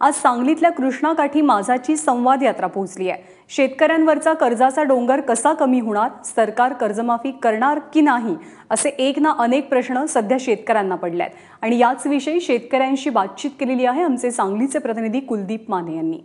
आज सांगलीतल्या कृष्णाकाठी माझाची संवाद यात्रा पोहोचली आहे. शेतकऱ्यांवरचा कर्जाचा डोंगर कसा कमी होणार सरकार कर्जमाफी करणार की नाही असे एक ना अनेक प्रश्न सध्या शेतकऱ्यांना पडले आहेत आणि याच विषयी शेतकऱ्यांशी बातचीत केलेली आहे आमचे सांगलीचे प्रतिनिधी कुलदीप माने यांनी.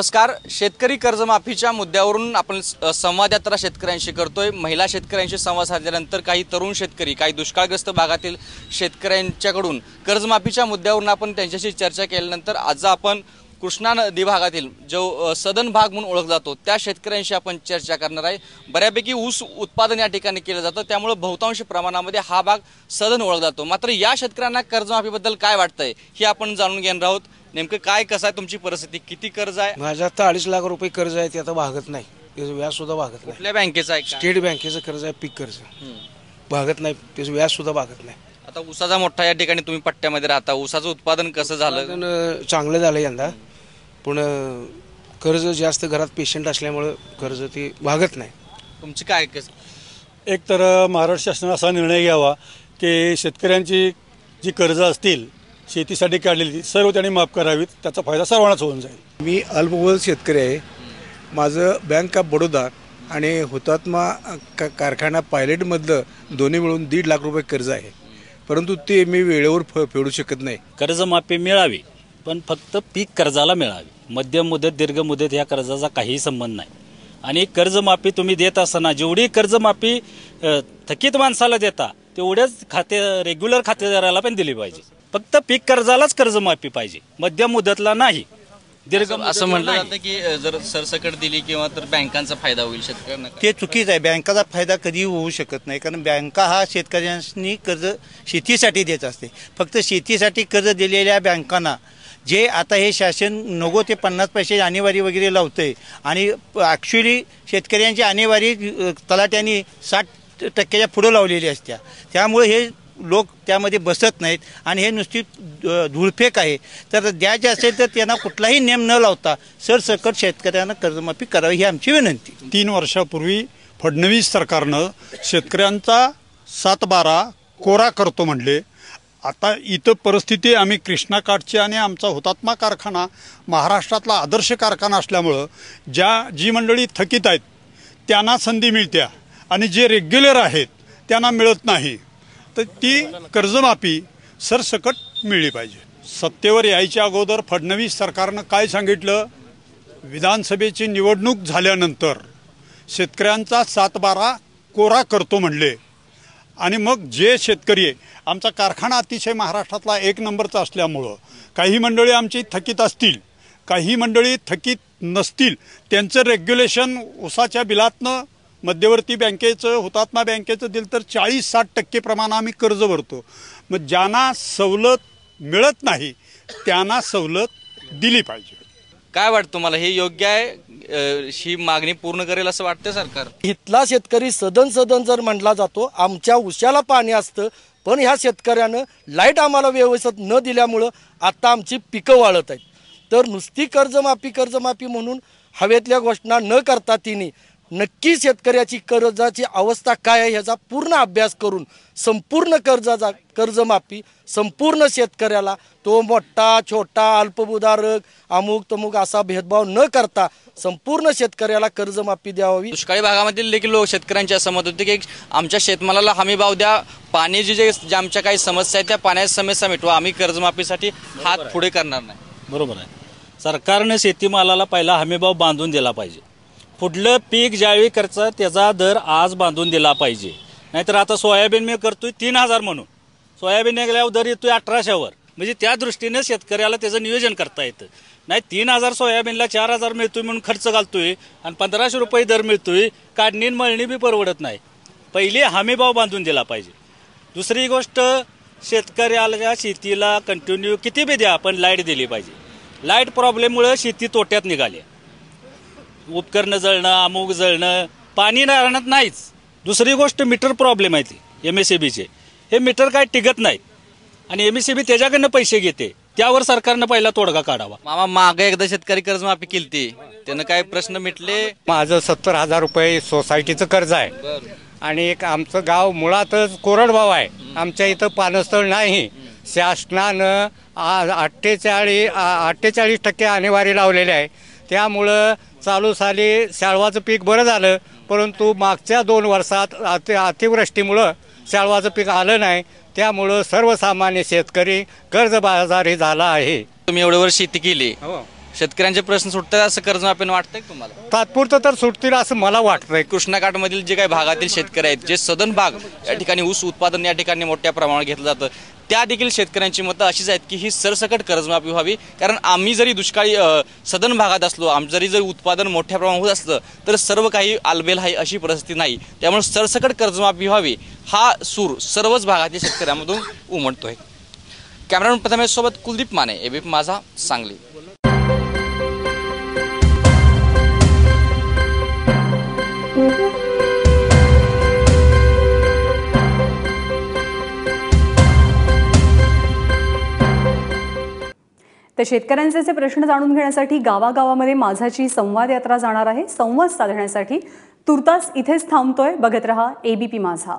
नमस्कार. शेतकरी कर्जमाफीच्या मुद्द्यावरून आपण स- संवाद यात्रा शेतकऱ्यांशी करतोय. महिला शेतकऱ्यांशी संवाद साधल्यानंतर काही तरुण शेतकरी काही दुष्काळग्रस्त भागातील शेतकऱ्यांच्याकडून कर्जमाफीच्या मुद्द्यावरून आपण त्यांच्याशी चर्चा केल्यानंतर आज आपण कृष्णा नदी भागातील जो सदन भाग म्हणून ओळखला जातो त्या शेतकऱ्यांशी आपण चर्चा करणार आहे. बऱ्यापैकी ऊस उत्पादन या ठिकाणी केलं जातं. त्यामुळे बहुतांश प्रमाणामध्ये हा भाग सदन ओळखला जातो. मात्र या शेतकऱ्यांना कर्जमाफीबद्दल काय वाटतंय हे आपण जाणून घेणार आहोत. नेमकं काय कसं आहे तुमची परिस्थिती? किती कर्ज आहे? माझ्या आता अडीच लाख रुपये कर्ज आहे ते आता भागत नाही. त्याचं व्याज सुद्धा भागत नाही. कुठल्या बँकेचं आहे का? स्टेट बँकेचं कर्ज आहे पीक कर्ज. भागत नाही त्याचं व्याज सुद्धा भागत नाही. आता ऊसाचा मोठा या ठिकाणी तुम्ही पट्ट्यामध्ये राहता. ऊसाचं उत्पादन कसं झालं? पण अं, चांगलं झालं यंदा. पण अं, कर्ज जास्त घरात पेशंट असल्यामुळं कर्ज ते भागत नाही. तुमची काय कसं? एक तर महाराष्ट्र शासनाने असा निर्णय घ्यावा की शेतकऱ्यांची जी कर्ज असतील शेतीसाठी काढलेली सर्व त्यांनी माफ करावीत. त्याचा फायदा सर्वांनाच होऊन जाईल. मी अल्पभूत शेतकरी आहे. माझं बँक ऑफ बडोदा आणि हुतात्मा का कारखाना पायलटमधलं दोन्ही मिळून दीड लाख रुपये कर्ज आहे. परंतु ते मी वेळेवर फ फेडू शकत नाही. कर्जमाफी मिळावी पण फक्त पीक कर्जाला मिळावी. मध्यम मुदत दीर्घ मुदत या कर्जाचा काहीही संबंध नाही. आणि कर्जमाफी तुम्ही देत असताना जेवढी कर्जमाफी थकीत माणसाला देता तेवढ्याच खाते रेग्युलर खातेदाराला पण दिली पाहिजे. फक्त पीक कर्जालाच कर्जमाफी पाहिजे. मध्यम मुदतला नाही. दीर्घ असं म्हटलं नाही. जातं की जर सरसकट दिली किंवा तर बँकांचा फायदा होईल शेतकऱ्यांना? ते चुकीचं आहे. बँकाचा फायदा कधी होऊ शकत नाही. कारण बँका हा शेतकऱ्यांनी कर्ज शेतीसाठी देत असते. फक्त शेतीसाठी कर्ज दिलेल्या बँकांना जे आता हे शासन नको ते पन्नास पैसे आणेवारी वगैरे लावतंय आणि ॲक्च्युली शेतकऱ्यांची आणेवारी तलाट्यांनी साठ टक्क्याच्या पुढं लावलेली असत्या. त्यामुळे हे लोक त्यामध्ये बसत नाहीत आणि हे नुसती धूळफेक आहे. तर द्यायचे असेल तर त्यांना कुठलाही नेम न लावता सरसकट शेतकऱ्यांना कर्जमाफी करावी ही आमची विनंती. तीन वर्षापूर्वी फडणवीस सरकारनं शेतकऱ्यांचा सात बारा कोरा करतो म्हणले. आता इथं परिस्थिती आम्ही कृष्णाकाठची आणि आमचा हुतात्मा कारखाना महाराष्ट्रातला आदर्श कारखाना असल्यामुळं ज्या जी मंडळी थकीत आहेत त्यांना संधी मिळत्या आणि जे रेग्युलर आहेत त्यांना मिळत नाही. तर ती कर्जमाफी सरसकट मिळली पाहिजे. सत्तेवर यायच्या अगोदर फडणवीस सरकारनं काय सांगितलं? विधानसभेची निवडणूक झाल्यानंतर शेतकऱ्यांचा सातबारा कोरा करतो म्हणले. आणि मग जे शेतकरी आहे आमचा कारखाना अतिशय महाराष्ट्रातला एक नंबरचा असल्यामुळं काही मंडळी आमची थकीत असतील काही मंडळी थकीत नसतील त्यांचं रेग्युलेशन उसाच्या बिलातनं मध्यवर्ती बँकेचं हुतात्मा बँकेचं दिलं तर चाळीस साठ टक्के प्रमाण आम्ही कर्ज भरतो. मग ज्यांना सवलत मिळत नाही त्यांना सवलत दिली पाहिजे. काय वाटतं तुम्हाला? हे योग्य आहे? ही मागणी पूर्ण करेल असं वाटतं सरकार? इथला शेतकरी सदन सदन जर म्हणला जातो आमच्या उशाला पाणी असतं पण ह्या शेतकऱ्यानं लाइट आम्हाला व्यवस्थित न दिल्यामुळं आता आमची पिकं वाळत आहेत. तर नुसती कर्जमाफी कर्जमाफी म्हणून हवेतल्या घोषणा न करता तिने नक्की शेतकऱ्याची कर्जाची अवस्था काय आहे ह्याचा पूर्ण अभ्यास करून संपूर्ण कर्जाचा कर्जमाफी संपूर्ण शेतकऱ्याला तो मोठा छोटा अल्पभूधारक अमुक तमुक असा भेदभाव न करता संपूर्ण शेतकऱ्याला कर्जमाफी द्यावी. दुष्काळी भागामधील देखील लोक शेतकऱ्यांची असं मत होते. की आमच्या शेतमालाला हमी भाव द्या. पाण्याची जे जे आमच्या काही समस्या आहेत त्या पाण्याच्या समस्या मिटवा. आम्ही कर्जमाफीसाठी हात पुढे करणार नाही. बरोबर आहे. सरकारनं शेतीमालाला पहिला हमीभाव बांधून दिला पाहिजे. पुढलं पीक ज्यावेळी करचं त्याचा दर आज बांधून दिला पाहिजे. नाहीतर आता सोयाबीन मी करतोय तीन हजार म्हणून. सोयाबीन निघाल्यावर दर येतोय अठराशेवर. म्हणजे त्या दृष्टीने शेतकऱ्याला त्याचं नियोजन करता येतं. नाही तीन हजार सोयाबीनला चार हजार मिळतोय म्हणून खर्च घालतोय आणि पंधराशे रुपये दर मिळतोय काढणी मळणी बी परवडत नाही. पहिली हमीभाव बांधून दिला पाहिजे. दुसरी गोष्ट शेतकऱ्याला शेतीला कंटिन्यू किती बी द्या आपण लाइट दिली पाहिजे. लाइट प्रॉब्लेममुळे शेती तोट्यात निघाली. उपकरणं जळणं अमुक जळणं पाणी राहण्यात नाहीच. दुसरी गोष्ट मीटर प्रॉब्लेम आहे ती एम एस बीचे हे मीटर काय टिकत नाहीत आणि एम एस बी त्याच्याकडनं पैसे घेते. त्यावर सरकारनं पहिला तोडगा काढावा. मामा मागे एकदा शेतकरी कर्जमाफी केली त्यानं काय प्रश्न मिटले? माझं सत्तर हजार रुपये सोसायटीचं कर्ज आहे. आणि एक आमचं गाव मुळातच कोरडगाव आहे. आमच्या इथं पानस्थळ नाही. शासनानं अठ्ठेचाळीस अठ्ठेचाळीस टक्के आणेवारी लावलेली आहे. त्यामुळं चालू साली शाळवाचं पीक बरं झालं परंतु मागच्या दोन वर्षात अति अतिवृष्टीमुळं शाळवाचं पीक आलं नाही. त्यामुळं सर्वसामान्य शेतकरी कर्जबाजारी झाला आहे. तुम्ही एवढे वर्ष शेती केली. शेतकऱ्यांचे प्रश्न सुटतात असं कर्जमाफीनं वाटतंय का तुम्हाला? तात्पुरतं तर सुटतील असं मला वाटतंय. कृष्णाघाटमधील जे काही भागातील शेतकरी आहेत जे सदन भाग या ठिकाणी ऊस उत्पादन या ठिकाणी मोठ्या प्रमाणावर घेतलं जातं त्या देखील शेतकऱ्यांची मतं अशीच आहेत की ही सरसकट कर्जमाफी व्हावी. कारण आम्ही जरी दुष्काळी अ, सदन भागात असलो आम जरी जर उत्पादन मोठ्या प्रमाणात होत असलं तर सर्व काही आलबेल आहे अशी परिस्थिती नाही. त्यामुळे सरसकट कर्जमाफी व्हावी हा सूर सर्वच भागातील शेतकऱ्यांमधून उमटतोय. कॅमेरामॅन प्रथमेश सोबत कुलदीप माने एबीपी माझा सांगली. तर शेतकऱ्यांचे जे प्रश्न जाणून घेण्यासाठी गावागावामध्ये माझाची संवाद यात्रा जाणार आहे. संवाद साधण्यासाठी तुर्तास इथेच थांबतोय. बघत रहा एबीपी माझा.